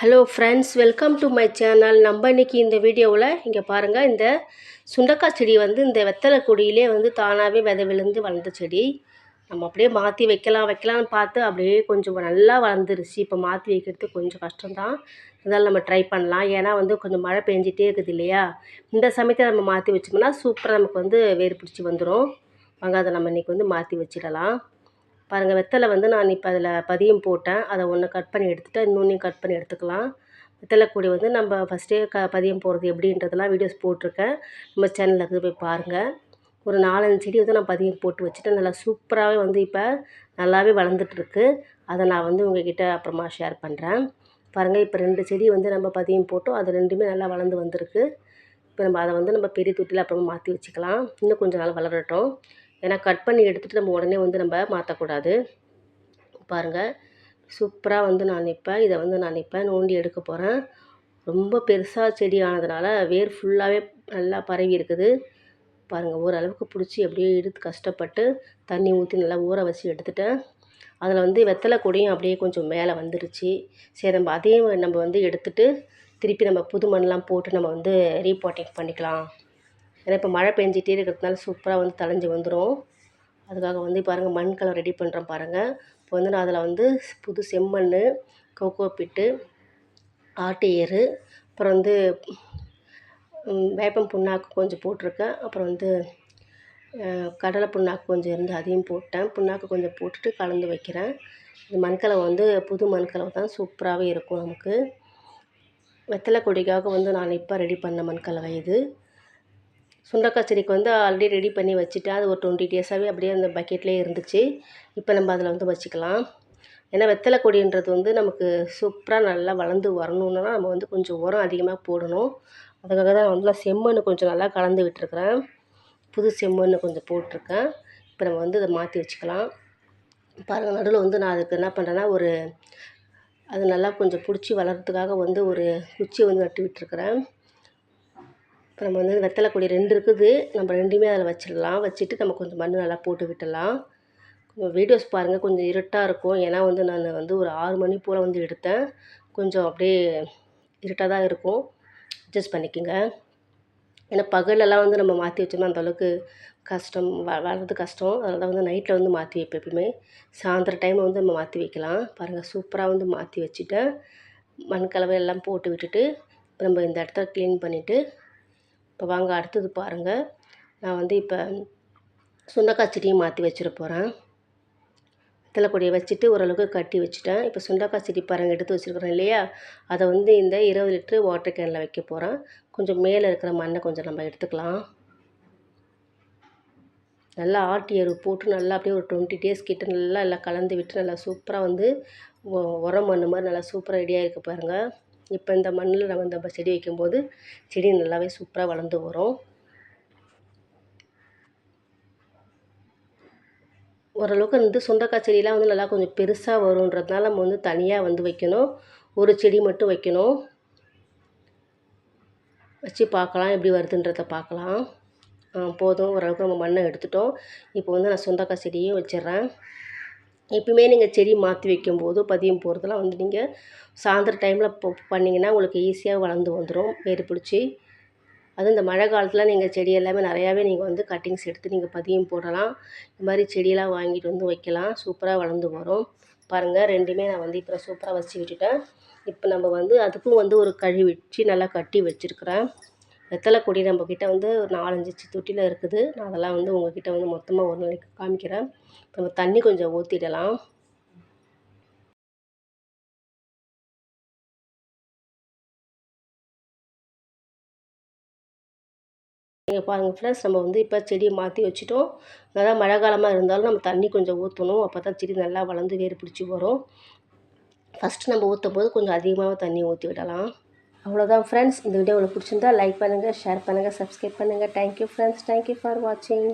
Hello friends welcome to my channel நம்ம இன்றைக்கி இந்த வீடியோவில் இங்கே பாருங்கள் இந்த சுண்டக்காய் செடி வந்து இந்த வெத்தலை கொடியிலே வந்து தானாகவே விதை விழுந்து வளர்ந்த செடி. நம்ம அப்படியே மாற்றி வைக்கலாம் வைக்கலாம்னு பார்த்து அப்படியே கொஞ்சம் நல்லா வளர்ந்துருச்சு. இப்போ மாற்றி வைக்கிறது கொஞ்சம் கஷ்டம்தான். இருந்தாலும் நம்ம ட்ரை பண்ணலாம். ஏன்னா வந்து கொஞ்சம் மழை பெஞ்சிட்டே இருக்குது இல்லையா? இந்த சமயத்தில் நம்ம மாற்றி வச்சோம்னா சூப்பராக நமக்கு வந்து வேர் பிடிச்சி வந்துடும் வாங்க அதை நம்ம இன்றைக்கி வந்து மாற்றி வச்சிடலாம். பாருங்கள் வெத்தலை வந்து நான் இப்போ அதில் பதியம் போட்டேன். அதை ஒன்று கட் பண்ணி எடுத்துகிட்டு இன்னொன்றையும் கட் பண்ணி எடுத்துக்கலாம். வெத்தலை கொடி வந்து நம்ம ஃபஸ்ட்டே க பதியம் போடுறது எப்படின்றதெல்லாம் வீடியோஸ் போட்டிருக்கேன். நம்ம சேனலில் இருக்குது போய் பாருங்கள் ஒரு நாலஞ்சு செடி வந்து நான் பதியம் போட்டு வச்சுட்டு நல்லா சூப்பராகவே வந்து இப்போ நல்லாவே வளர்ந்துட்டுருக்கு. அதை நான் வந்து உங்ககிட்ட அப்புறமா ஷேர் பண்ணுறேன் பாருங்கள் இப்போ ரெண்டு செடி வந்து நம்ம பதியம் போட்டோம். அது ரெண்டுமே நல்லா வளர்ந்து வந்திருக்கு. இப்போ நம்ம அதை வந்து நம்ம பெரிய தொட்டியில் அப்புறமா மாற்றி வச்சுக்கலாம். இன்னும் கொஞ்சம் நாள் வளரட்டும். ஏன்னா கட் பண்ணி எடுத்துகிட்டு நம்ம உடனே வந்து நம்ம மாற்றக்கூடாது பாருங்கள் சூப்பராக வந்து நான் நிற்பேன் இதை வந்து நான் நிற்பேன் நோண்டி எடுக்க போகிறேன் ரொம்ப பெருசாக செடி ஆனதுனால வேர் ஃபுல்லாகவே நல்லா பரவி இருக்குது. பாருங்கள் ஓரளவுக்கு பிடிச்சி அப்படியே எடுத்து கஷ்டப்பட்டு தண்ணி ஊற்றி நல்லா ஊற வச்சு எடுத்துட்டேன். அதில் வந்து வெத்தலை கொடியும் அப்படியே கொஞ்சம் மேலே வந்துருச்சு. சரி நம்ம அதையும் நம்ம வந்து எடுத்துகிட்டு திருப்பி நம்ம புது மண்ணெலாம் போட்டு நம்ம வந்து ரீபாட்டிங் பண்ணிக்கலாம். ஏன்னா இப்போ மழை பெஞ்சிட்டே இருக்கிறதுனால சூப்பராக வந்து தழைஞ்சி வந்துடும் அதுக்காக வந்து பாருங்கள் மண் கலம் ரெடி பண்ணுறேன் பாருங்கள் இப்போ வந்து நான் அதில் வந்து புது செம்மண் கோகோ பிட்டு ஆட்டு ஏரு அப்புறம் வந்து வேப்பம் புண்ணாக்கு கொஞ்சம் போட்டிருக்கேன். அப்புறம் வந்து கடலை புண்ணாக்கு கொஞ்சம் இருந்து அதையும் போட்டேன். புண்ணாக்கு கொஞ்சம் போட்டுட்டு கலந்து வைக்கிறேன். இந்த மண்கலவை வந்து புது மண்கலவை தான் சூப்பராகவே இருக்கும் நமக்கு. வெத்தலை கொடிக்காக வந்து நான் இப்போ ரெடி பண்ண மண்கலவை இது. சுண்டக்காய் செடிக்கு வந்து ஆல்ரெடி ரெடி பண்ணி வச்சுட்டேன். அது ஒரு டுவெண்ட்டி டேஸாகவே அப்படியே அந்த பக்கெட்லேயே இருந்துச்சு. இப்போ நம்ம அதில் வந்து வச்சுக்கலாம். ஏன்னா வெத்தலை கொடின்றது வந்து நமக்கு சூப்பராக நல்லா வளர்ந்து வரணுன்னா நம்ம வந்து கொஞ்சம் உரம் அதிகமாக போடணும். அதுக்காக தான் வந்து செம்மண்ணு கொஞ்சம் நல்லா கலந்து விட்டுருக்குறேன். புது செம்மண்ணு கொஞ்சம் போட்டிருக்கேன். இப்போ நம்ம வந்து இதை மாற்றி வச்சுக்கலாம். பாருங்கள் நடுவில் வந்து நான் அதுக்கு என்ன பண்ணுறேன்னா ஒரு அது நல்லா கொஞ்சம் பிடிச்சி வளர்கிறதுக்காக வந்து ஒரு குச்சியை வந்து நட்டு விட்டுருக்குறேன். இப்போ நம்ம வந்து வெத்தலை கொடி ரெண்டு இருக்குது. நம்ம ரெண்டுமே அதில் வச்சிடலாம். வச்சுட்டு நம்ம கொஞ்சம் மண் நல்லா போட்டு விட்டுடலாம். கொஞ்சம் வீடியோஸ் பாருங்கள் கொஞ்சம் இருட்டாக இருக்கும். ஏன்னா வந்து நான் வந்து ஒரு ஆறு மணி போல் வந்து எடுத்தேன். கொஞ்சம் அப்படியே இருட்டாக தான் இருக்கும். அட்ஜஸ்ட் பண்ணிக்கோங்க. ஏன்னா பகலெல்லாம் வந்து நம்ம மாற்றி வச்சோம்னா அந்தளவுக்கு கஷ்டம். வ வளர்றது கஷ்டம். அதனால் வந்து நைட்டில் வந்து மாற்றி வைப்பேன் எப்பயுமே. சாயந்தர டைமில் வந்து நம்ம மாற்றி வைக்கலாம். பாருங்கள் சூப்பராக வந்து மாற்றி வச்சுட்டேன். மண் கலவை எல்லாம் போட்டு விட்டுட்டு நம்ம இந்த இடத்த க்ளீன் பண்ணிவிட்டு இப்போ வாங்க அடுத்தது பாருங்கள் நான் வந்து இப்போ சுண்டக்காய் செடியும் மாற்றி வச்சுட போகிறேன் வெத்தலை கொடியை வச்சுட்டு ஓரளவுக்கு கட்டி வச்சுட்டேன். இப்போ சுண்டக்காய் செடி பாருங்கள் எடுத்து வச்சுருக்குறேன் இல்லையா? அதை வந்து இந்த இருபது லிட்ரு வாட்டர் கேனில் வைக்க போகிறேன் கொஞ்சம் மேலே இருக்கிற மண்ணை கொஞ்சம் நம்ம எடுத்துக்கலாம். நல்லா ஆட்டி எரு போட்டு நல்லா அப்படியே ஒரு டுவெண்ட்டி டேஸ் கிட்ட நல்லா எல்லாம் கலந்து விட்டு நல்லா சூப்பராக வந்து உரம் மண் மாதிரி நல்லா சூப்பராக ரெடியாக இருக்க பாருங்கள் இப்போ இந்த மண்ணில் நம்ம இந்த செடி வைக்கும்போது செடி நல்லாவே சூப்பராக வளர்ந்து வரும். ஓரளவுக்கு வந்து சுண்டக்காய் செடியெலாம் வந்து நல்லா கொஞ்சம் பெருசாக வருன்றதுனால நம்ம வந்து தனியாக வந்து வைக்கணும். ஒரு செடி மட்டும் வைக்கணும். வச்சு பார்க்கலாம் எப்படி வருதுன்றத பார்க்கலாம். போதும். ஓரளவுக்கு நம்ம மண்ணை எடுத்துட்டோம். இப்போ வந்து நான் சுண்டக்காய் செடியும் வச்சிடுறேன். எப்பயுமே நீங்கள் செடி மாற்றி வைக்கும்போது பதியம் போகிறதெல்லாம் வந்து நீங்கள் சாயந்தர டைமில் இப்போ பண்ணிங்கன்னா உங்களுக்கு ஈஸியாக வளர்ந்து வந்துடும் வேறு பிடிச்சி. அதுவும் இந்த மழை காலத்தில் நீங்கள் செடி எல்லாமே நிறையாவே நீங்கள் வந்து கட்டிங்ஸ் எடுத்து நீங்கள் பதியம் போடலாம். இந்த மாதிரி செடியெல்லாம் வாங்கிட்டு வந்து வைக்கலாம். சூப்பராக வளர்ந்து வரும். பாருங்கள் ரெண்டுமே நான் வந்து இப்போ சூப்பராக வச்சு விட்டுட்டேன். இப்போ நம்ம வந்து அதுக்கும் வந்து ஒரு கழுவி வச்சு நல்லா கட்டி வச்சுருக்குறேன். வெத்தலை கொடி நம்மக்கிட்ட வந்து ஒரு நாலஞ்சு தொட்டியில் இருக்குது. நான் அதெல்லாம் வந்து உங்கள்கிட்ட வந்து மொத்தமாக ஒரு நாளைக்கு காமிக்கிறேன். நம்ம தண்ணி கொஞ்சம் ஊற்றிடலாம் நீங்கள் பாருங்கள் ஃப்ரெண்ட்ஸ் நம்ம வந்து இப்போ செடியை மாற்றி வச்சுட்டோம். நல்லா மழை காலமாக இருந்தாலும் நம்ம தண்ணி கொஞ்சம் ஊற்றணும் அப்போ தான் செடி நல்லா வளர்ந்து வேர் பிடிச்சி வரும். ஃபஸ்ட்டு நம்ம ஊற்றும் போது கொஞ்சம் அதிகமாக தண்ணி ஊற்றி விடலாம். அவ்வளோதான் ஃப்ரெண்ட்ஸ் இந்த வீடியோ உங்களுக்கு பிடிச்சிருந்தா லைக் பண்ணுங்கள் ஷேர் பண்ணுங்கள் சப்ஸ்கிரைப் பண்ணுங்கள் தேங்க்யூ ஃப்ரெண்ட்ஸ் தேங்க்யூ ஃபார் வாட்சிங்